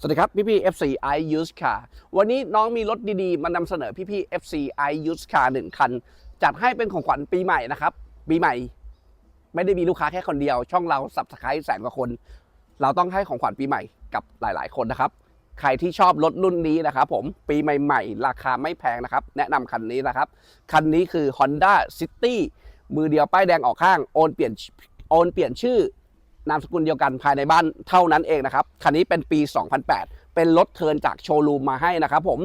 สวัสดีครับพี่พี่ FC I Use Car วันนี้น้องมีรถดีๆ มานำเสนอพี่พี่ FC I Use Car หนึ่งคัน จัดให้เป็นของขวัญปีใหม่นะครับ ปีใหม่ ไม่ได้มีลูกค้าแค่คนเดียว ช่องเราสับสไครต์แสนกว่าคน เราต้องให้ของขวัญปีใหม่กับหลายๆ คนนะครับ ใครที่ชอบรถรุ่นนี้นะครับผมปีใหม่ ๆ ราคาไม่แพงนะครับ แนะนำคันนี้นะครับ คันนี้คือ Honda City มือเดียวป้ายแดงออกข้างโอนเปลี่ยนโอนเปลี่ยนชื่อ นามสกุลเดียวกันภายในบ้านเท่านั้นเองนะครับคันนี้เป็นปี 2008 เป็นรถเทินจากโชว์รูมมาให้นะครับผม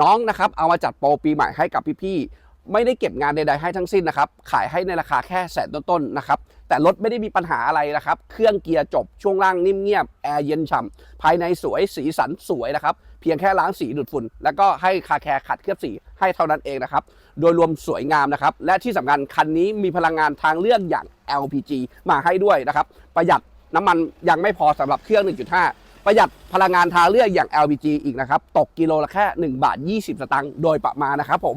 น้องนะครับเอามาจัดโปรปีใหม่ให้กับพี่ๆ ไม่ได้เก็บงานใดๆให้ทั้งสิ้นนะครับ ขายให้ในราคาแค่แสนต้นๆนะครับ แต่รถไม่ได้มีปัญหาอะไรนะครับ เครื่องเกียร์จบ ช่วงล่างนิ่มเงียบ แอร์เย็นฉ่ำ ภายในสวย สีสันสวยนะครับ เพียงแค่ล้างสีดูดฝุ่น แล้วก็ให้คาแคร์ขัดเคลือบสีให้เท่านั้นเองนะครับ โดยรวมสวยงามนะครับ และที่สำคัญคันนี้มีพลังงานทางเลือกอย่าง LPG มาให้ด้วยนะครับ ประหยัดน้ำมันยังไม่พอสำหรับเครื่อง 1.5ประหยัดพลังงานทางเลือกอย่าง LPG อีกนะครับ ตกกิโลละแค่ 1 บาท 20 สตางค์โดยประมาณนะครับผม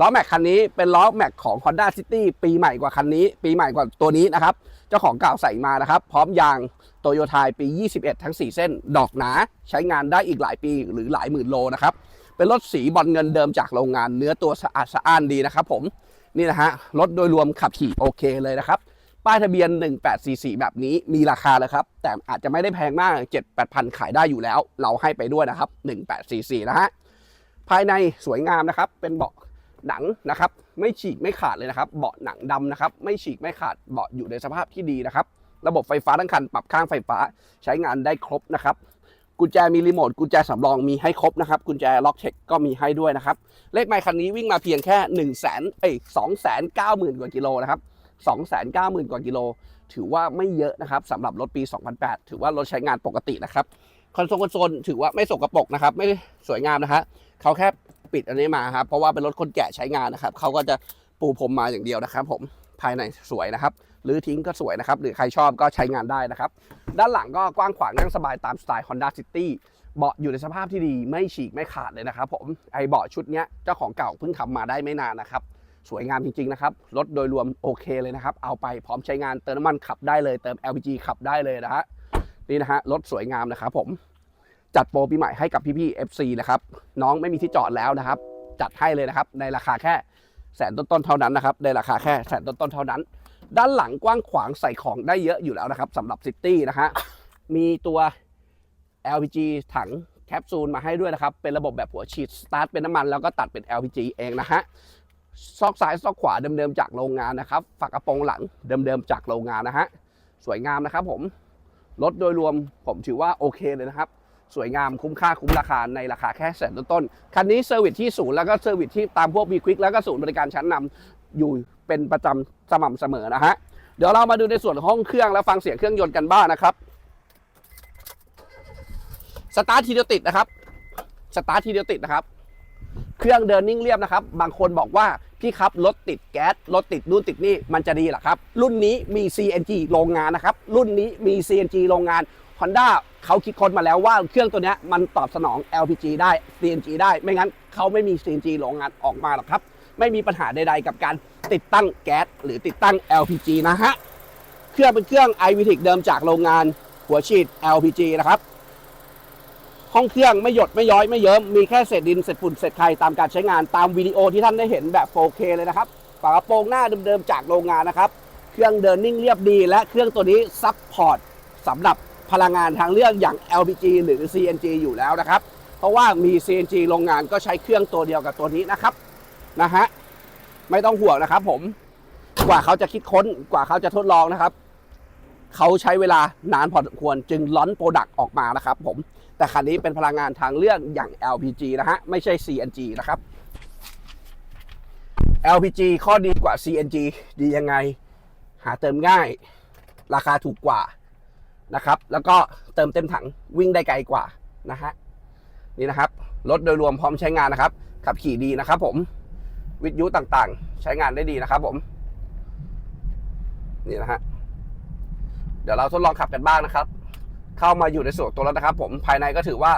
ล้อแม็กคันนี้เป็นล้อแม็กของ Honda City ปีใหม่กว่าคันนี้ ปีใหม่กว่าตัวนี้นะครับ เจ้าของเก่าใส่มานะครับ พร้อมยางโตโยต้าปี 21 ทั้ง 4 เส้น ดอกหนา ใช้งานได้อีกหลายปีหรือหลายหมื่นโลนะครับ เป็นรถสีบอลเงินเดิมจากโรงงานเนื้อตัวสะอาดสะอ้านดีนะครับผม นี่นะฮะ รถโดยรวมขับขี่โอเคเลยนะครับ ป้ายทะเบียน 1844 แบบนี้มีราคาแล้วครับ แต่อาจจะไม่ได้แพงมาก 7 8,000 ขายได้อยู่แล้ว เราให้ไปด้วยนะครับ 1844 นะฮะ ภายในสวยงามนะครับ เป็นเบาะ หนังนะครับ ไม่ฉีกไม่ขาดเลยนะครับ เบาะหนังดำนะครับ ไม่ฉีกไม่ขาดเบาะอยู่ในสภาพที่ดีนะครับ ระบบไฟฟ้าทั้งคัน ปรับข้างไฟฟ้าใช้งานได้ครบนะครับกุญแจมีรีโมทกุญแจสำรองมีให้ครบนะครับ กุญแจล็อกเช็คก็มีให้ด้วยนะครับ เลขไมค์คันนี้วิ่งมาเพียงแค่1นึ่งแสนเอ้ยสองแสนเก้าหมื่นกว่ากิโลนะครับ290,000กว่ากิโล ถือว่าไม่เยอะนะครับสำหรับรถปี 2008 ถือว่ารถใช้งานปกตินะครับคอนโซลคอนโซลถือว่าไม่สกปรกนะครับ ไม่สวยงามนะฮะเขาแค่ ปิดอันนี้มาครับ เพราะว่าเป็นรถคนแก่ใช้งานนะครับเขาก็จะปูพรมมาอย่างเดียวนะครับ ผมภายในสวยนะครับหรือทิ้งก็สวยนะครับ หรือใครชอบก็ใช้งานได้นะครับ ด้านหลังก็กว้างขวางนั่งสบายตามสไตล์ Honda City เบาะอยู่ในสภาพที่ดีไม่ฉีกไม่ขาดเลยนะครับ ผมไอเบาะชุดนี้เจ้าของเก่าเพิ่งทำมาได้ไม่นานนะครับ สวยงามจริงๆนะครับรถโดยรวมโอเคเลยนะครับ เอาไปพร้อมใช้งานเติมน้ำมันขับได้เลยเติม LPG ขับได้เลยนะฮะนี่นะฮะรถสวยงามนะครับผม จัดโปรปีใหม่ให้กับพี่ๆ FC นะครับ น้องไม่มีที่จอดแล้วนะครับ จัดให้เลยนะครับ ในราคาแค่แสนต้นๆเท่านั้นนะครับ ในราคาแค่แสนต้นๆเท่านั้น ด้านหลังกว้างขวางใส่ของได้เยอะอยู่แล้วนะครับสำหรับซิตี้นะฮะมีตัว LPG ถังแคปซูลมาให้ด้วยนะครับ เป็นระบบแบบหัวฉีดสตาร์ทเป็นน้ำมันแล้วก็ตัดเป็น LPG เองนะฮะซอกซ้ายซอกขวาเดิมๆจากโรงงานนะครับฝากระโปรงหลังเดิมๆจากโรงงานนะฮะสวยงามนะครับผมรถโดยรวมผมถือว่าโอเคเลยนะครับ สวยงามคุ้มค่าคุ้มราคาในราคาแค่แสนต้นๆคันนี้เซอร์วิสที่ศูนย์แล้วก็เซอร์วิสที่ตามพวก B Quick แล้วก็ศูนย์บริการชั้นนำอยู่เป็นประจำสม่ำเสมอนะฮะเดี๋ยวเรามาดูในส่วนห้องเครื่องแล้วฟังเสียงเครื่องยนต์กันบ้างนะครับสตาร์ททีเดียวติดนะครับสตาร์ททีเดียวติดนะครับเครื่องเดินนิ่งเรียบนะครับ บางคนบอกว่าพี่ครับรถติดแก๊สรถติดนู่นติดนี่มันจะดีหรอครับ รุ่นนี้มี CNG โรงงานนะครับ รุ่นนี้มี CNG โรงงาน Honda เขาคิดค้นมาแล้วว่าเครื่องตัวนี้มันตอบสนอง LPG ได้ CNG ได้ ไม่งั้นเขาไม่มี CNG โรงงานออกมาหรอกครับ ไม่มีปัญหาใดๆ กับการติดตั้งแก๊สหรือติดตั้ง LPG นะฮะ เครื่องเป็นเครื่อง iVTEC เดิมจากโรงงานหัวฉีด LPG นะครับ ห้องเครื่องไม่หยดไม่ย้อยไม่เยิ้ม มีแค่เศษดินเศษฝุ่นเศษไข่ตามการใช้งานตามวิดีโอที่ท่านได้เห็นแบบ 4K เลยนะครับ ฝากระโปรงหน้าเดิมๆจากโรงงานนะครับ เครื่องเดินนิ่งเรียบดี และเครื่องตัวนี้ซับพอร์ตสำหรับ พลังงานทางเลือกอย่าง LPG หรือ CNG อยู่แล้วนะครับ เพราะว่ามี CNG โรงงานก็ใช้เครื่องตัวเดียวกับตัวนี้นะครับนะฮะไม่ต้องห่วงนะครับผมกว่าเขาจะคิดค้นกว่าเขาจะทดลองนะครับ เขาใช้เวลานานพอสมควรจึงล้อนโปรดักต์ออกมานะครับผมแต่คันนี้เป็นพลังงานทางเลือกอย่าง LPG นะฮะไม่ใช่ CNG นะครับ LPG ข้อดีกว่า CNG ดียังไง หาเติมง่าย ราคาถูกกว่า นะครับ แล้วก็เติมเต็มถังวิ่งได้ไกลกว่านะฮะนี่นะครับรถโดยรวมพร้อมใช้งานนะครับ ขับขี่ดีนะครับ ผมวิทยุต่างๆ ใช้งานได้ดีนะครับ ผม นี่นะฮะเดี๋ยวเราทดลองขับกันบ้างนะครับ เข้ามาอยู่ในส่วนตัวแล้วนะครับ ผมภายในก็ถือว่า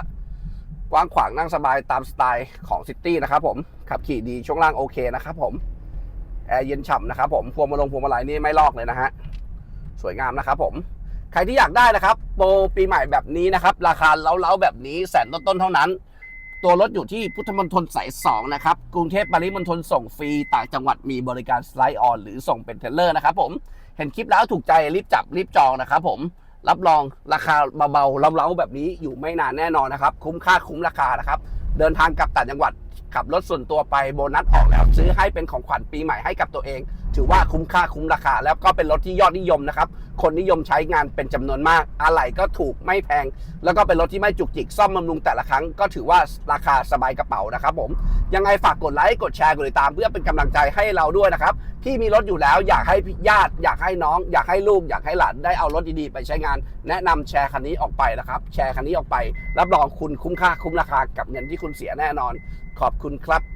กว้างขวางนั่งสบายตามสไตล์ของซิตี้นะครับ ผมขับขี่ดีช่วงล่างโอเคนะครับ ผมแอร์เย็นฉ่ำนะครับ ผมพวงมาลงพวงมาลัยนี่ไม่ลอกเลยนะฮะสวยงามนะครับ ผม ครที่อยากได้นะครับ โปรปีใหม่แบบนี้นะครับ ราคาเล้าๆแบบนี้แสนต้นๆเท่านั้น ตัวรถอยู่ที่พุทธมณฑลสาย2นะครับ กรุงเทพปริมณฑลส่งฟรี ต่างจังหวัดมีบริการสไลด์ออนหรือส่งเป็นเทเลอร์นะครับผม เห็นคลิปแล้วถูกใจรีบจับรีบจองนะครับผม รับรองราคาเบาๆเล้าๆแบบนี้อยู่ไม่นานแน่นอนนะครับ คุ้มค่าคุ้มราคานะครับ เดินทางกลับต่างจังหวัดขับรถส่วนตัวไปโบนัสออกแล้ว ซื้อให้เป็นของขวัญปีใหม่ให้กับตัวเอง ถือว่าคุ้มค่าคุ้มราคา แล้วก็เป็นรถที่ยอดนิยมนะครับ คนนิยมใช้งานเป็นจำนวนมาก อะไหล่ก็ถูกไม่แพง แล้วก็เป็นรถที่ไม่จุกจิก ซ่อมบำรุงแต่ละครั้งก็ถือว่าราคาสบายกระเป๋านะครับผม ยังไงฝากกดไลค์ กดแชร์ กดติดตาม เพื่อเป็นกำลังใจให้เราด้วยนะครับที่มีรถอยู่แล้วอยากให้ญาติ อยากให้น้อง อยากให้ลูก อยากให้หลานได้เอารถดีๆไปใช้งาน แนะนำแชร์คันนี้ออกไปนะครับ แชร์คันนี้ออกไป รับรองคุณคุ้มค่าคุ้มราคากับเงินที่คุณเสียแน่นอน ขอบคุณครับ